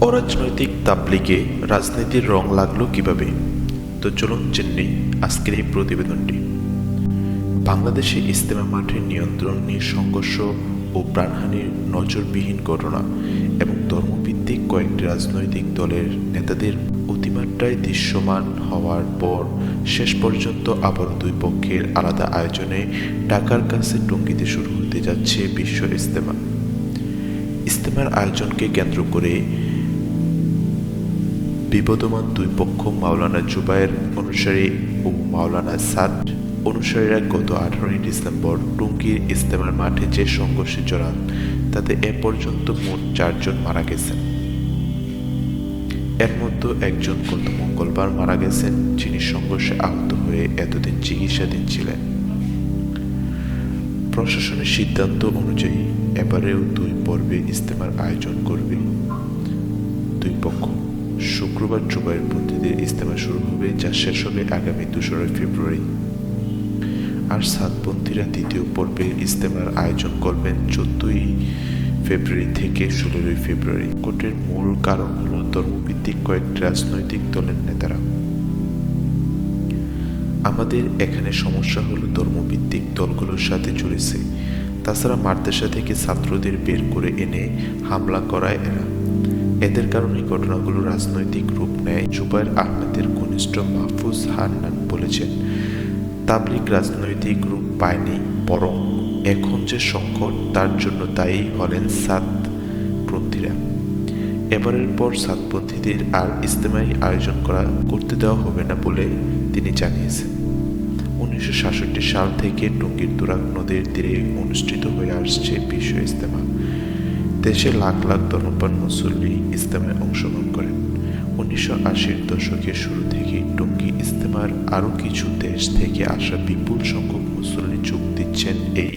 অরাজনৈতিক তাবলিগে রাজনীতির রং লাগল কীভাবে? তো চলুন জেনে আজকের এই প্রতিবেদনটি। বাংলাদেশে ইস্তেমা মাঠের নিয়ন্ত্রণ নিয়ে সংঘর্ষ ও প্রাণহানির নজরবিহীন ঘটনা এবং ধর্মভিত্তিক কয়েকটি রাজনৈতিক দলের নেতাদের অতিমাত্রায় দৃশ্যমান হওয়ার পর শেষ পর্যন্ত আবারও দুই পক্ষের আলাদা আয়োজনে ঢাকার কাছে টঙ্গিতে শুরু হতে যাচ্ছে বিশ্ব ইস্তেমা ইস্তেমার আয়োজনকে কেন্দ্র করে বিবদমান দুই পক্ষ মাওলানা জুবায়ের অনুসারী ও মাওলানা সাদ অনুসারীরা গত আঠারোই ডিসেম্বর টুঙ্গির ইস্তেমার মাঠে যে সংঘর্ষে জড়ান, তাতে এ পর্যন্ত মোট চারজন মারা গেছেন। এর মধ্যে একজন গত মঙ্গলবার মারা গেছেন, যিনি সংঘর্ষে আহত হয়ে এতদিন চিকিৎসাধীন ছিলেন। প্রশাসনের সিদ্ধান্ত অনুযায়ী এবারেও দুই পর্বে ইস্তেমার আয়োজন করবে দুই পক্ষ। শুক্রবার জুবাইর পন্থীদের ইস্তেমা শুরু হবে, যা শেষ হবে আগামী দোসরা ফেব্রুয়ারি। আর সাতপন্থীরা দ্বিতীয় পর্বে ইস্তেমার আয়োজন করবেন চোদ্দই ফেব্রুয়ারি থেকে ষোলোই ফেব্রুয়ারি। কোর্টের মূল কারণ হল ধর্মভিত্তিক কয়েকটি রাজনৈতিক দলের নেতারা। আমাদের এখানে সমস্যা হলো ধর্মভিত্তিক দলগুলোর সাথে জড়িয়েছে তাছাড়া মাদ্রাসা থেকে ছাত্রদের বের করে এনে হামলা করায় এরা। এদের কারণে ঘটনাগুলো রাজনৈতিক রূপ নেয়। জুবাইর আহমেদের ঘনিষ্ঠ মাহফুজ হান্নান বলেছেন, তাবলিগ রাজনৈতিক রূপ পায়নি, বরং এখন যে সংকট, তার জন্য দায়ী হলেন সাত পন্থীরা এবারের পর সাতপন্থীদের আর ইস্তেমাই আয়োজন করা, করতে দেওয়া হবে না বলে তিনি জানিয়েছেন। উনিশশো সাতষট্টি সাল থেকে টঙ্গীর তুরাগ নদীর তীরে অনুষ্ঠিত হয়ে আসছে বিশ্ব ইস্তেমা দেশে লাখ লাখ ধর্মপান মুসল্লি ইস্তেমায় অংশগ্রহণ করেন। উনিশশো আশির দশকের শুরু থেকে টঙ্গী ইস্তেমার আরও কিছু দেশ থেকে আসা বিপুল সংখ্যক মুসল্লি যোগ দিচ্ছেন এই